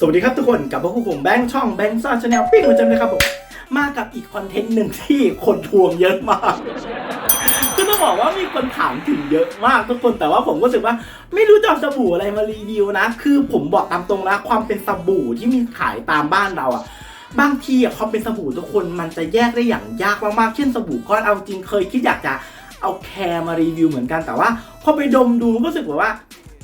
สวัสดีครับทุกคนกลับมาพบกับผมแบงค์ช่องแบงค์ซ่าชาแนลปิ้งเหมือนเดิมเลยครับผมมากับอีกคอนเทนต์หนึ่งที่คนทวงเยอะมากคือต้องบอกว่ามีคนถามถึงเยอะมากทุกคนแต่ว่าผมก็รู้สึกว่า ไม่รู้จะเอาสบู่อะไรมารีวิวนะ คือผมบอกตามตรงนะความเป็นสบู่ที่มีขายตามบ้านเราอะบางทีอะความเป็นสบู่ทุกคนมันจะแยกได้อย่างยากมากๆเช่นสบู่ก้อนเอาจริงเคยคิดอยากจะเอาแคร์มารีวิวเหมือนกันแต่ว่าพอไปดมดูก็รู้สึกแบบว่า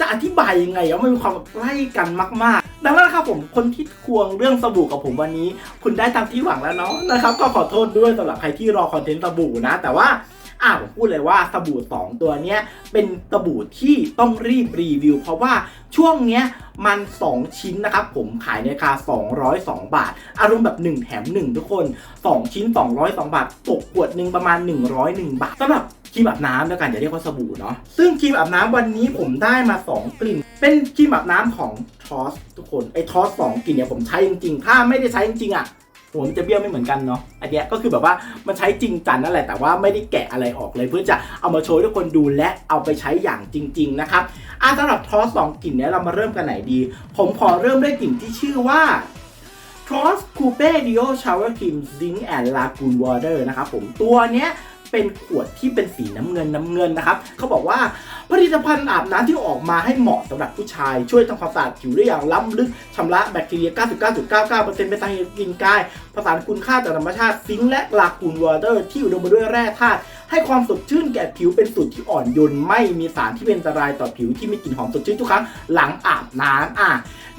จะอธิบายยังไงว่ามันมีความใกล้กันมากๆ ดังนั้นนะครับผมคนที่ควงเรื่องสบู่กับผมวันนี้ คุณได้ตามที่หวังแล้วเนาะนะครับ ก็ขอโทษด้วยสำหรับใครที่รอคอนเทนต์สบู่นะ แต่ว่า อ่าผมพูดเลยว่าสบู่สองตัวเนี้ยเป็นสบู่ที่ต้องรีบรีวิว เพราะว่าช่วงเนี้ยมัน 2 ชิ้นนะครับผมขายในราคา 202 บาท อารมณ์แบบ 1 แถม 1 ทุกคน 2 ชิ้น 202 บาทตกขวดหนึ่งประมาณ 101 บาทสำหรับครีมอาบน้ำแล้วกันอย่าเรียกว่าสบู่เนาะซึ่งครีมอาบน้ำวันนี้ผมได้มา 2 กลิ่น เป็นครีมอาบน้ำของทอสทุกคนไอ้ทอสสองกลิ่นเนี่ยผมใช้จริงๆ ถ้าไม่ได้ใช้จริงๆอะ หัวมันจะเบี้ยวไม่เหมือนกันเนาะอันเนี้ยก็คือแบบว่ามันใช้จริงจังนั่นแหละแต่ว่าไม่ได้แกะอะไรออกเลยเพื่อจะเอามาโชว์ให้ทุกคนดูและเอาไปใช้อย่างจริง ๆ นะครับอะสำหรับทอสสองกลิ่นเนี้ยเรามาเริ่มกันไหนดี ผมขอเริ่มด้วยกลิ่นที่ชื่อว่าทรอสคูเป้ดิโอชาวเวอร์ครีมซิงแอนด์ลากูนวอเตอร์นะครับผมตัวเนี้ย เป็นขวดที่เป็นสีน้ำเงินน้ำเงินนะครับเขาบอกว่าผลิตภัณฑ์อาบน้ำที่ออกมาให้เหมาะสำหรับผู้ชาย ช่วยทำความสะอาดผิวได้อย่างล้ำลึกชำระแบคทีเรีย 99.99%เป็นสารกินกายผสานคุณค่าจากธรรมชาติซิงค์และลากูนวอเตอร์ที่อุดมไปด้วยแร่ธาตุให้ความสดชื่นแก่ผิวเป็นสูตรที่อ่อนโยนไม่มีสารที่เป็นอันตรายต่อผิวที่มีกลิ่นหอมสดชื่นทุกครั้งหลังอาบน้ำอะ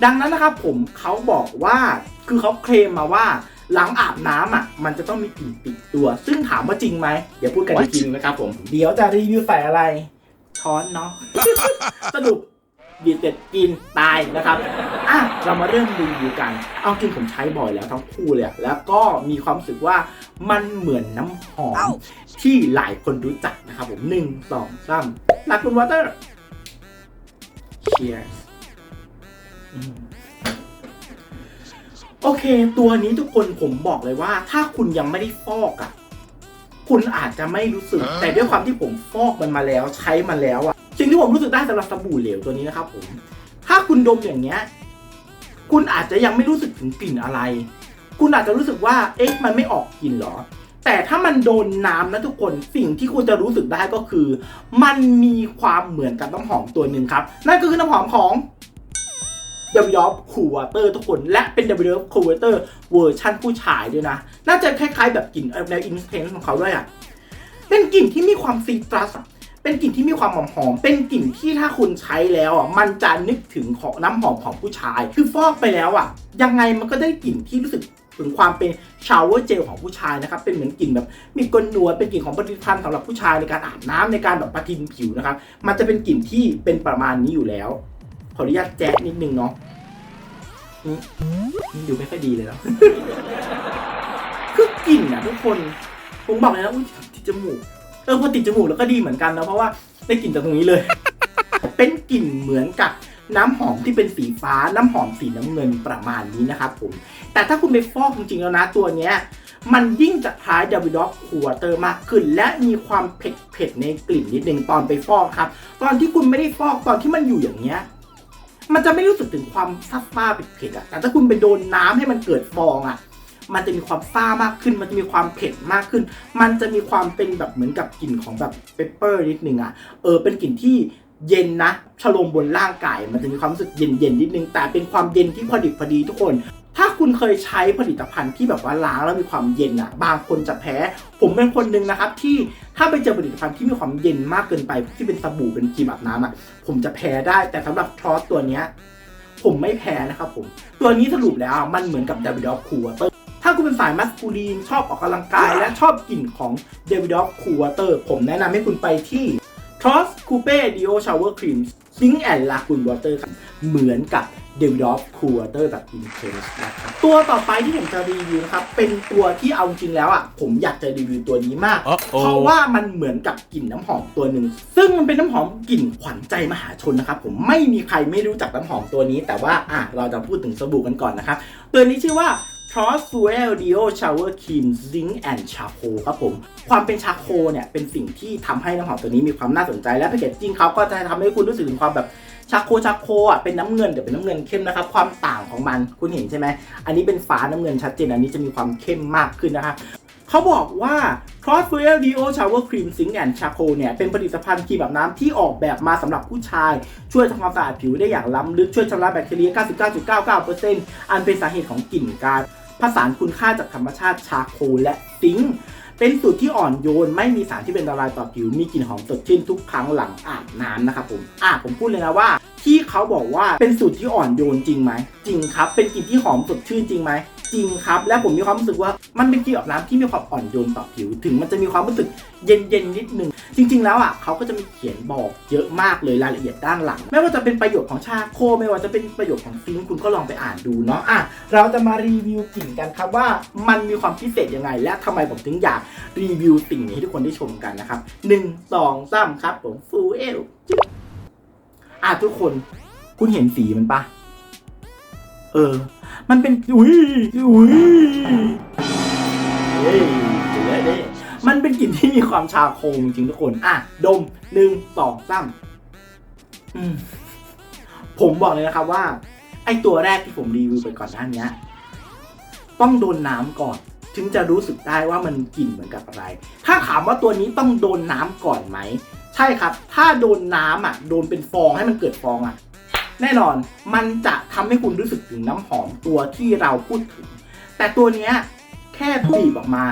ดังนั้นนะครับผมเขาบอกว่าคือเขาเคลมมาว่า หลังอาบน้ำอะ มันจะต้องมีกลิ่นติดตัว ซึ่งถามว่าจริงไหม เดี๋ยวพูดกันอีกทีนึงนะครับผม เดี๋ยวจะรีวิวใส่อะไร ช้อนเนาะ สรุปบีบเสร็จกินตายนะครับ อะ เรามาเริ่มรีวิวกัน เอาจริงผมใช้บ่อยแล้วทั้งคู่เลยอะแล้วก็มีความรู้สึกว่ามันเหมือนน้ำหอมที่หลายคนรู้จักนะครับผมหนึ่งสองสามลาคุณวอเตอร์ cheers อืม โอเค ตัวนี้ทุกคนผมบอกเลยว่า ถ้าคุณยังไม่ได้ฟอกอะ่ะ คุณอาจจะไม่รู้สึก แต่ด้วยความที่ผมฟอกมันมาแล้วใช้มันแล้วอะ่ะสิ่งที่ผมรู้สึกได้สำหรับสบู่เหลวตัวนี้นะครับผม ถ้าคุณดมอย่างเงี้ย คุณอาจจะยังไม่รู้สึกถึงกลิ่นอะไร คุณอาจจะรู้สึกว่า เอ๊ะ มันไม่ออกกลิ่นเหรอ แต่ถ้ามันโดนน้ำนะทุกคน สิ่งที่คุณจะรู้สึกได้ก็คือ มันมีความเหมือนกับน้ำหอมตัวหนึ่งครับ นั่นก็คือน้ำหอมของ w d o f Cool Water ทุกคน และเป็น w d o f Cool Water เวอร์ชั่นผู้ชายด้วยนะ น่าจะคล้ายๆแบบกลิ่นแนวอินเทนของเขาด้วยอะ เป็นกลิ่นที่มีความซีตรัสเป็นกลิ่นที่มีความหอมหอมๆเป็นกลิ่นที่ถ้าคุณใช้แล้วอะ มันจะนึกถึงของน้ำหอมของผู้ชาย คือฟอกไปแล้วอะ ยังไงมันก็ได้กลิ่นที่รู้สึกถึงความเป็นชาวเวอร์เจลของผู้ชายนะครับ เป็นเหมือนกลิ่นแบบมีกลนวลเป็นกลิ่นของผลิตภัณฑ์สำหรับผู้ชายในการอาบน้ำในการแบบปะทินผิวนะครับ มันจะเป็นกลิ่นที่เป็นประมาณนี้อยู่แล้ว ขออนุญาตแจ๊กนิดนึงเนาะอืมอืมดูไม่ค่อยดีเลยเนาะคือกลิ่นอะทุกคน ผมบอกเลยนะอุ้ยติดจมูก เออพอติดจมูกแล้วก็ดีเหมือนกันนะเพราะว่าได้กลิ่นจากตรงนี้เลย เป็นกลิ่นเหมือนกับน้ำหอมที่เป็นสีฟ้าน้ำหอมสีน้ำเงินประมาณนี้นะครับผม แต่ถ้าคุณไปฟอกจริงๆแล้วนะตัวเนี้ย มันยิ่งจะคล้ายดับบิด็อกคูวเตอร์มากขึ้น และมีความเผ็ดๆในกลิ่นนิดนึงตอนไปฟอกครับ ตอนที่คุณไม่ได้ฟอกตอนที่มันอยู่อย่างเงี้ย มันจะไม่รู้สึกถึงความซ่าซ่าๆเผ็ดๆอะแต่ถ้าคุณไปโดนน้ำให้มันเกิดฟองอะมันจะมีความซ่ามากขึ้น มันจะมีความเผ็ดมากขึ้น มันจะมีความเป็นแบบเหมือนกับกลิ่นของแบบเปปเปอร์นิดนึงอะเออ เป็นกลิ่นที่เย็นนะ ชโลมบนร่างกาย มันจะมีความรู้สึกเย็นๆนิดนึง แต่เป็นความเย็นที่พอดิบพอดีทุกคน ถ้าคุณเคยใช้ผลิตภัณฑ์ที่แบบว่าล้างแล้วมีความเย็นอะบางคนจะแพ้ ผมเป็นคนหนึ่งนะครับที่ถ้าไปเจอผลิตภัณฑ์ที่มีความเย็นมากเกินไปที่เป็นสบู่เป็นครีมอาบน้ำอะผมจะแพ้ได้ แต่สำหรับทรอสตัวเนี้ยผมไม่แพ้นะครับผม ตัวนี้สรุปแล้วมันเหมือนกับ David of Cool Water ถ้าคุณเป็นสายมัสคูลีนชอบออกกำลังกาย และชอบกลิ่นของ David of Cool Water ผมแนะนำให้คุณไปที่ t r o s Coupe Dio Shower Cream Sink and Lagoon Water ครับเหมือนกับ David of Cool Water แบบ Intense นะครับตัวต่อไปที่ผมจะรีวิวนะครับ เป็นตัวที่เอาจริงแล้วอะ ผมอยากจะรีวิวตัวนี้มาก Uh-oh เพราะว่ามันเหมือนกับกลิ่นน้ำหอมตัวหนึ่ง ซึ่งมันเป็นน้ำหอมกลิ่นขวัญใจมหาชนนะครับ ผมไม่มีใครไม่รู้จักน้ำหอมตัวนี้ แต่ว่าอะเราจะพูดถึงสบู่กันก่อนนะครับ ตัวนี้ชื่อว่า t r o s s u e l Dio Shower Cream Zinc and Charcoal ครับผม ความเป็นชาโคเนี่ยเป็นสิ่งที่ทำให้น้ำหอมตัวนี้มีความน่าสนใจและแพคเกจจิ้งเขาก็จะทำให้คุณรู้สึกถึงความแบบ ชาโคชาโคอะเป็นน้ำเงินแต่เป็นน้ำเงินเข้มนะครับ ความต่างของมันคุณเห็นใช่ไหม อันนี้เป็นฟ้าน้ำเงินชัดเจน อันนี้จะมีความเข้มมากขึ้นนะครับเขาบอกว่า Crosswear Dio Shower Cream Sink and Charcoal เนี่ย เป็นผลิตภัณฑ์ครีมแบบน้ำที่ออกแบบมาสำหรับผู้ชาย ช่วยทำความสะอาดผิวได้อย่างล้ำลึก ช่วยชำระแบคทีเรีย 99.99%อันเป็นสาเหตุของกลิ่นการผสานคุณค่าจากธรรมชาติชาโคและซิงค์ เป็นสูตรที่อ่อนโยน ไม่มีสารที่เป็นอันตรายต่อผิว มีกลิ่นหอมสดชื่นทุกครั้งหลังอาบน้ำนะครับผมอะผมพูดเลยนะว่า ที่เขาบอกว่าเป็นสูตรที่อ่อนโยนจริงไหมจริงครับ เป็นกลิ่นที่หอมสดชื่นจริงไหมจริงครับ และผมมีความรู้สึกว่ามันเป็นกลิ่นอาบน้ำที่มีความอ่อนโยนต่อผิว ถึงมันจะมีความรู้สึกเย็นเย็นๆนิดนึง จริง ๆ แล้วอะเขาก็จะมีเขียนบอกเยอะมากเลยรายละเอียดด้านหลัง ไม่ว่าจะเป็นประโยชน์ของชาโค ไม่ว่าจะเป็นประโยชน์ของฟิงค์คุณก็ลองไปอ่านดูเนาะอะเราจะมารีวิวกลิ่นกันครับว่ามันมีความพิเศษยังไง และทำไมผมถึงอยากรีวิวสิ่งนี้ให้ทุกคนได้ชมกันนะครับหนึ่งสองสามครับผมฟูเอลจิ๊บอะทุกคนคุณเห็นสีมันปะเออ มันเป็น อุ้ยอุ้ยเฮ้ยเดี๋ยวเด้ มันเป็นกลิ่นที่มีความชาโคงจริงๆทุกคน อะ ดมหนึ่งสองสามอืมผมบอกเลยนะครับว่า ไอตัวแรกที่ผมรีวิวไปก่อนหน้านี้ต้องโดนน้ำก่อน ถึงจะรู้สึกได้ว่ามันกลิ่นเหมือนกับอะไร ถ้าถามว่าตัวนี้ต้องโดนน้ำก่อนไหม ใช่ครับ ถ้าโดนน้ำอะ โดนเป็นฟองให้มันเกิดฟองอะ แน่นอนมันจะทำให้คุณรู้สึกถึงน้ำหอมตัวที่เราพูดถึง แต่ตัวเนี้ยแค่บีบออกมา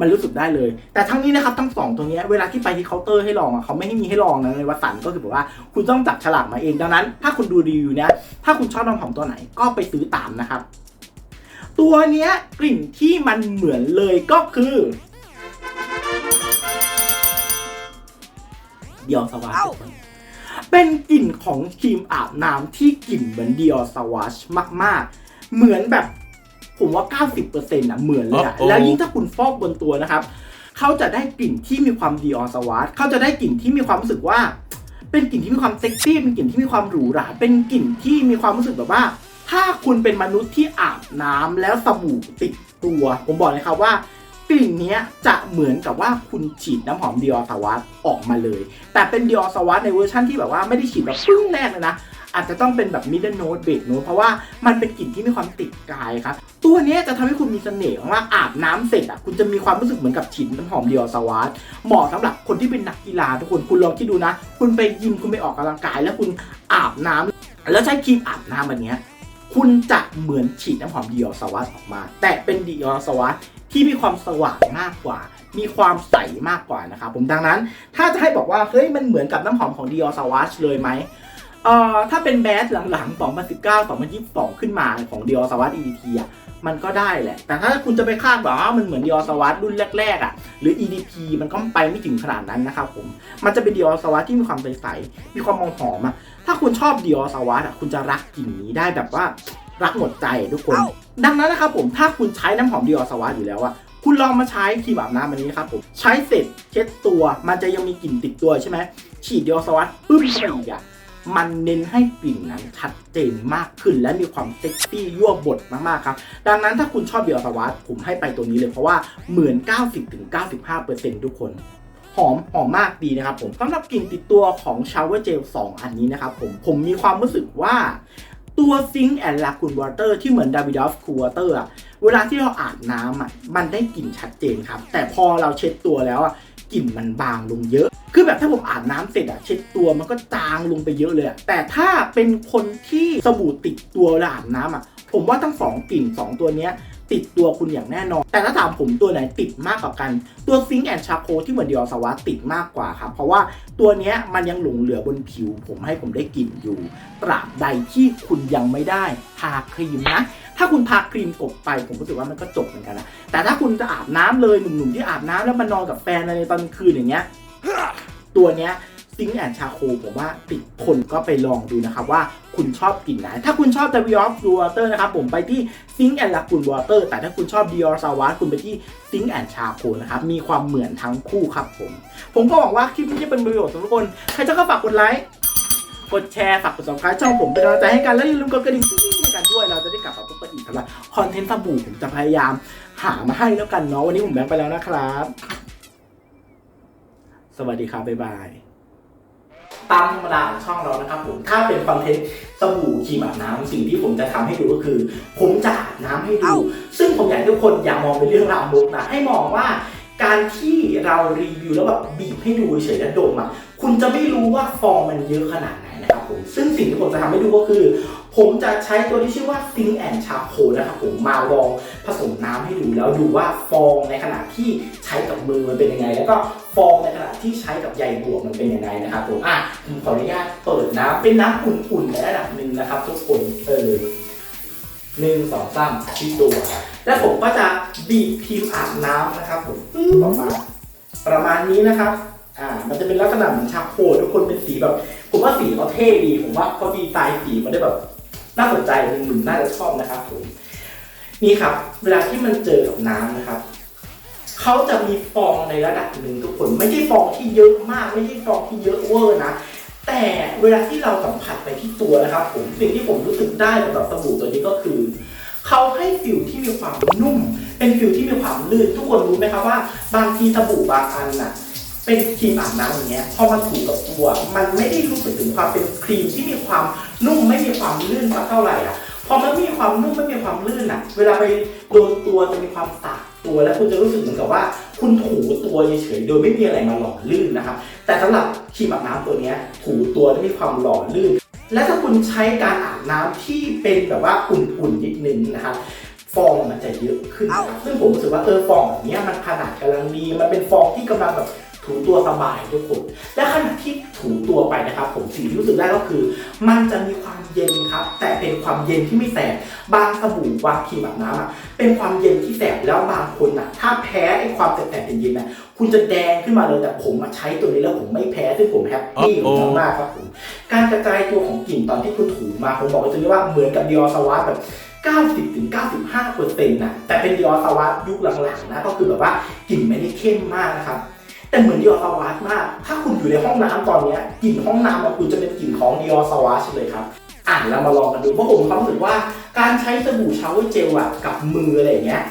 มันรู้สึกได้เลย แต่ทั้งนี้นะครับทั้งสองตัวเนี้ยเวลาที่ไปที่เคาน์เตอร์ให้ลองอะเขาไม่ให้มีให้ลองนะในวัสันก็คือแบบว่าคุณต้องจับฉลากมาเองดังนั้น ถ้าคุณดูรีวิวเนี้ยถ้าคุณชอบน้ำหอมตัวไหนก็ไปซื้อตามนะครับ ตัวเนี้ยกลิ่นที่มันเหมือนเลยก็คือ เดียวสวาชเป็นกลิ่นของครีมอาบน้ำที่กลิ่นเหมือนเดียวสวาชมาก ๆ เหมือนแบบ ผมว่า 90%อะเหมือนเลยอะโอ้โห แล้วยิ่งถ้าคุณฟอกบนตัวนะครับ เขาจะได้กลิ่นที่มีความดีออสวาสเขาจะได้กลิ่นที่มีความรู้สึกว่า เป็นกลิ่นที่มีความเซ็กซี่ เป็นกลิ่นที่มีความหรูหรา เป็นกลิ่นที่มีความรู้สึกแบบว่า ถ้าคุณเป็นมนุษย์ที่อาบน้ำแล้วสบู่ติดตัว ผมบอกเลยครับว่า กลิ่นเนี้ยจะเหมือนกับว่าคุณฉีดน้ำหอมดีออสวาสออกมาเลย แต่เป็นดีออสวาสในเวอร์ชั่นที่แบบว่าไม่ได้ฉีดแบบปึ้งแรกเลยนะ อาจจะต้องเป็นแบบมิดเดิลโน e เบรกโน e เพราะว่ามันเป็นกลิ่นที่มีความติดกายครับ ตัวนี้จะทำให้คุณมีเสน่ห์มาอาบน้ำเสร็จอะคุณจะมีความรู้สึกเหมือนกับฉีดน้ำหอมเดีออสวาสเหมาะสำหรับคนที่เป็นนักกีฬาทุกคนคุณลองคิดดูนะ คุณไปยิมคุณไปออกกำลังกาย แล้วคุณอาบน้ำแล้วใช้ครีมอาบน้ำแบบนี้คุณจะเหมือนฉีดน้ำหอมดีออสวาสออกมา แต่เป็นดีออสวาสที่มีความสว่างมากกว่า มีความใสมากกว่านะครับผมดังนั้น ถ้าจะให้บอกว่าเฮ้ยมันเหมือนกับน้ำหอมของดีออสวาสเลยไหม เอ่อถ้าเป็นแบสหลังๆ 2019 2022 ขึ้นมาของดีออสวาส EDT อะมันก็ได้แหละ แต่ถ้าคุณจะไปคาดหวังว่ามันเหมือนดีออสวาสรุ่นแรกๆอะ หรือ EDP มันก็ไปไม่ถึงขนาดนั้นนะครับผม มันจะเป็นดีออสวาสที่มีความใสๆมีความมองหอมอะ ถ้าคุณชอบดีออสวาสอะ คุณจะรักกลิ่นนี้ได้แบบว่ารักหมดใจทุกคน ดังนั้นนะครับผม ถ้าคุณใช้น้ำหอมดีออสวาสอยู่แล้วอะคุณลองมาใช้ครีมอาบน้ำอันนี้นะครับผม ใช้เสร็จเช็ดตัว มันจะยังมีกลิ่นติดตัวใช่ไหม ฉีดดีออสวาสปึ้มเข้าไปอีกอะ มันเน้นให้กลิ่นนั้นชัดเจนมากขึ้น และมีความเซ็กซี่ยั่วบดมากๆครับ ดังนั้นถ้าคุณชอบเดีออสวาสผมให้ไปตัวนี้เลยเพราะว่าเหมือน 90-95%ทุกคนหอมหอมมากดีนะครับผมสำหรับกลิ่นติดตัวของ Shower Gel 2อันนี้นะครับผมผมมีความรู้สึกว่าตัวซิงค์แอนด์ลาคูนวอเตอร์ที่เหมือนดาวิดอฟคูวอเตอร์อะเวลาที่เราอาบน้ำอะมันได้กลิ่นชัดเจนครับ แต่พอเราเช็ดตัวแล้วอะ กลิ่นมันบางลงเยอะ คือแบบถ้าผมอาบน้ำเสร็จอะเช็ดตัวมันก็จางลงไปเยอะเลยอะแต่ถ้าเป็นคนที่สบู่ติดตัวเวลาอาบน้ำอะผมว่าทั้งสองกลิ่นสองตัวเนี้ย ติดตัวคุณอย่างแน่นอน แต่ถ้าถามผมตัวไหนติดมากกว่ากัน ตัวซิงค์แอนชาโคที่เหมือนเดียวสวาติดมากกว่าครับ เพราะว่าตัวนี้มันยังหลงเหลือบนผิว ผมให้ผมได้กลิ่นอยู่ ตราบใดที่คุณยังไม่ได้ทาครีมนะถ้าคุณทาครีมกบไปผมรู้สึกว่ามันก็จบเหมือนกันนะแต่ถ้าคุณจะอาบน้ำเลยหนุ่มๆที่อาบน้ำแล้วมานอนกับแฟนในตอนกลางคืนอย่างเงี้ยตัวเนี้ย ซิงแอนชาโคผมว่าติดคนก็ไปลองดูนะครับว่าคุณชอบกลิ่นไหน ถ้าคุณชอบ The v i o f Blue Water นะครับ ผมไปที่ Sink and Lagoon Water แต่ถ้าคุณชอบ Dior s a w a s คุณไปที่ Sink and Charcoal นะครับ มีความเหมือนทั้งคู่ครับผม ผมก็หวังว่าคลิปนี้จะเป็นประโยชน์สำหรับทุกคน ใครจะก็ฝากกดไลค์ กดแชร์ ฝากกด subscribe ช่องผมเป็นกำลังใจให้กัน และอย่าลืมกดกระดิ่งติ๊งๆให้กันด้วย เราจะได้กลับมาพบกันอีกสำหรับคอนเทนต์สบู่ผมจะพยายามหามาให้แล้วกันเนาะ วันนี้ผมแบงค์ไปแล้วนะครับ สวัสดีครับบ๊ายบาย ตามธรรมดาของช่องเรานะครับผมถ้าเป็นคอนเทนต์สบู่ครีมอาบน้ำสิ่งที่ผมจะทำให้ดูก็คือ ผมจะอาบน้ำให้ดู ซึ่งผมอยากให้ทุกคนอย่ามองเป็นเรื่องราวมุกนะให้มองว่าการที่เรารีวิวแล้วแบบบีบให้ดูเฉยๆแล้วดมอะคุณจะไม่รู้ว่าฟองมันเยอะขนาดไหนนะครับผมซึ่งสิ่งที่ผมจะทำให้ดูก็คือ ผมจะใช้ตัวที่ชื่อว่า t h i n k and Charcoal นะครับผมมาลองผสมน้ำให้ดูแล้วดูว่าฟองในขณะที่ใช้กับมือมันเป็นยังไง แล้วก็ฟองในขณะที่ใช้กับใยบวกมันเป็นยังไงนะครับผมอะผมขออนุญาตเปิดน้ำเป็นน้ำอุ่นๆในระดับหนึ่งนะครับ ทุกคนเออหนึ่งสองสามที่ตัว แล้วผมก็จะบีบครีมอาบน้ำนะครับผมปึ๊บออกมาประมาณนี้นะครับอ่า มันจะเป็นลักษณะเหมือนชาโคทุกคนเป็นสีแบบ ผมว่าสีเขาเท่ดี ผมว่าเขาดีไซน์สีมาได้แบบ น่าสนใจหนุ่มๆน่าจะชอบนะครับผมนี่ครับ เวลาที่มันเจอกับน้ำนะครับเขาจะมีฟองในระดับหนึ่งทุกคนไม่ใช่ฟองที่เยอะมาก ไม่ใช่ฟองที่เยอะเวอร์นะแต่เวลาที่เราสัมผัสไปที่ตัวนะครับ ผมสิ่งที่ผมรู้สึกได้กับสบู่ตัวนี้ก็คือเขาให้ฟิลที่มีความนุ่ม เป็นฟิลที่มีความลื่นทุกคนรู้ไหมครับว่า บางทีสบู่บางอันน่ะ เป็นครีมอาบน้ำอย่างเงี้ยพอมันถูกับตัวมันไม่ได้รู้สึกถึงความเป็นครีมที่มีความนุ่มไม่มีความลื่นสักเท่าไหร่อะพอมันมีความนุ่มไม่มีความลื่นอะ เวลาไปโดนตัวจะมีความสากตัวแล้วคุณจะรู้สึกเหมือนกับว่า คุณถูตัวเฉยๆโดยไม่มีอะไรมาหล่อลื่นนะครับ แต่สำหรับครีมอาบน้ำตัวเนี้ยถูตัวแล้วมีความหล่อลื่น และถ้าคุณใช้การอาบน้ำที่เป็นแบบว่าอุ่นๆนิดนึงนะครับฟองมันจะเยอะขึ้นนะซึ่งผมรู้สึกว่าเออฟองแบบเนี้ยมันขนาดกำลังดี มันเป็นฟองที่กำลังแบบ ถูตัวสบายทุกคน และขณะที่ถูตัวไปนะครับ ผมสิ่งที่รู้สึกได้ก็คือ มันจะมีความเย็นครับ แต่เป็นความเย็นที่ไม่แสบบางสบู่บางครีมแบบน้ำอะเป็นความเย็นที่แสบแล้วบางคนอะ ถ้าแพ้ไอ้ความแสบๆเย็นๆน่ะคุณจะแดงขึ้นมาเลยแต่ผมมาใช้ตัวนี้แล้วผมไม่แพ้ซึ่งผมแฮปปี้อยู่มากๆครับผมการกระจายตัวของกลิ่นตอนที่คุณถูมาผมบอกไว้ตรงนี้ว่าเหมือนกับดิออสวาแบบ90ถึง95เปอร์เซ็นต์นะแต่เป็นดิออสวายุคหลังๆนะก็คือแบบว่ากลิ่นไม่ได้เข้มมากนะครับ แต่เหมือนดิออสวาสมาก ถ้าคุณอยู่ในห้องน้ำตอนนี้กลิ่นห้องน้ำของคุณจะเป็นกลิ่นของดิออสวาสเลยครับอะเรามาลองกันดูเพราะผมความรู้สึกว่าการใช้สบู่ชาวเวอร์เจลอะกับมืออะไรเงี้ย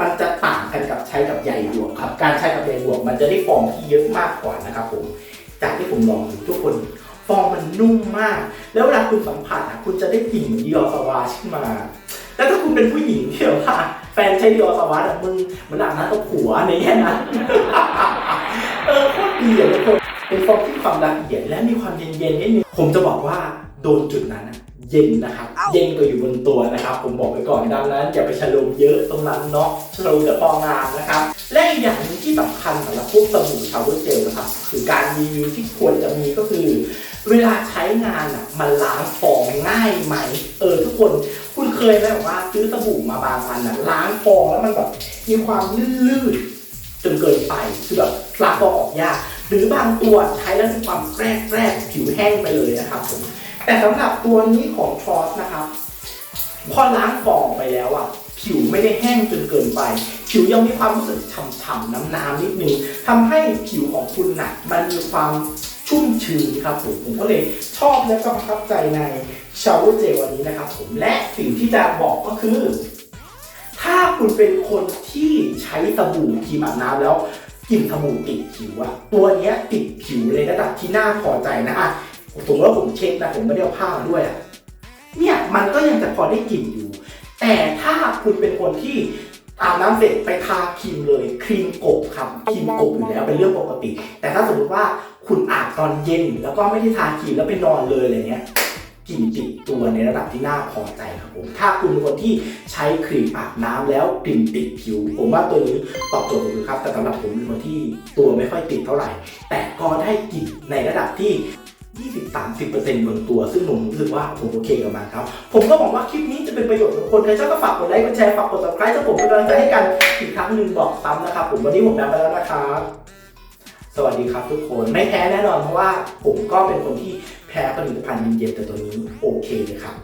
มันจะต่างกันกับใช้กับใยบวกครับ การใช้กับใยบวกมันจะได้ฟองที่เยอะมากกว่านะครับผมจากที่ผมลองดูทุกคนฟองมันนุ่มมาก แล้วเวลาคุณสัมผัสอะคุณจะได้กลิ่นเหมือนดิออสวาสขึ้นมา แล้วถ้าคุณเป็นผู้หญิงที่แบบว่า แฟนใช้ดิออสวาสอะมึงเหมันอาบน้ำกับผัวในแง่นั้นเออโคตรดีอะทุกคนเป็นฟองที่มีความละเอียดและมีความเย็นๆนิดนึงผมจะบอกว่าโดนจุดนั้นอะเย็นนะครับ เย็นกว่าอยู่บนตัวนะครับ ผมบอกไปก่อนดังนั้นอย่าไปชะโลมเยอะตรงนั้นเนาะชะโลมแต่พองามนะครับ และอีกอย่างหนึงที่สำคัญสำหรับพวกสบู่ชาวเวอร์เจลนะครับคือการรีวิวที่ควรจะมีก็คือ เวลาใช้งานอะมันล้างฟองง่ายไหม เออทุกคน คุณเคยไหมแบบว่าซื้อสบู่มาบางอันอะล้างฟองแล้วมันแบบมีความลื่นๆจนเกินไปคือแบบล้างฟองออกยากหรือบางตัวใช้แล้วมีความแกรกแกรกผิวแห้งไปเลยนะครับผมแต่สำหรับตัวนี้ของทรอสนะครับ พอล้างฟองไปแล้วอะผิวไม่ได้แห้งจนเกินไป ผิวยังมีความรู้สึกฉ่ำๆน้ำๆนิดนึงทำให้ผิวของคุณหน่ะมันมีความชุ่มชื้นครับผมผมก็เลยชอบและก็ประทับใจใน ชาวเวอร์เจวันนี้นะครับผมและสิ่งที่จะบอกก็คือ ถ้าคุณเป็นคนที่ใช้สบู่ครีมอาบน้ำแล้วกลิ่นสบู่ติดผิวอะตัวเนี้ยติดผิวในระดับที่น่าพอใจนะอะสมมติว่าผมเช็คนะผมไม่ได้เอาผ้ามาด้วยอะเนี่ยมันก็ยังจะพอได้กลิ่นอยู่ แต่ถ้าคุณเป็นคนที่อาบน้ำเสร็จไปทาครีมเลยครีมกบครับครีมกบอยู่แล้วเป็นเรื่องปกติ แต่ถ้าสมมติว่าคุณอาบตอนเย็นแล้วก็ไม่ได้ทาครีมแล้วไปนอนเลยอะไรเงี้ย กลิ่นติดตัวในระดับที่น่าพอใจครับผม ถ้าคุณเป็นคนที่ใช้ครีมอาบน้ำแล้วกลิ่นติดผิว ผมว่าตัวนี้ตอบโจทย์ผมครับ แต่สำหรับผมเป็นคนที่ตัวไม่ค่อยติดเท่าไหร่ แต่ก็ได้กลิ่นในระดับที่20-30%บนตัว ซึ่งผมรู้สึกว่าผมโอเคกับมันครับ ผมก็หวังว่าคลิปนี้จะเป็นประโยชน์กับคนใครชอบก็ฝากกดไลค์กดแชร์ฝากกด subscribe ถ้าผมเป็นกำลังใจให้กันอีกครั้งหนึ่งบอกซ้ำนะครับ ผมวันนี้ผมแบมไปแล้วนะครับสวัสดีครับทุกคนไม่แพ้แน่นอนเพราะว่าผมก็เป็นคนที่ แพ้ผลิตภัณฑ์เย็นๆแต่ตัวนี้โอเคเลยครับ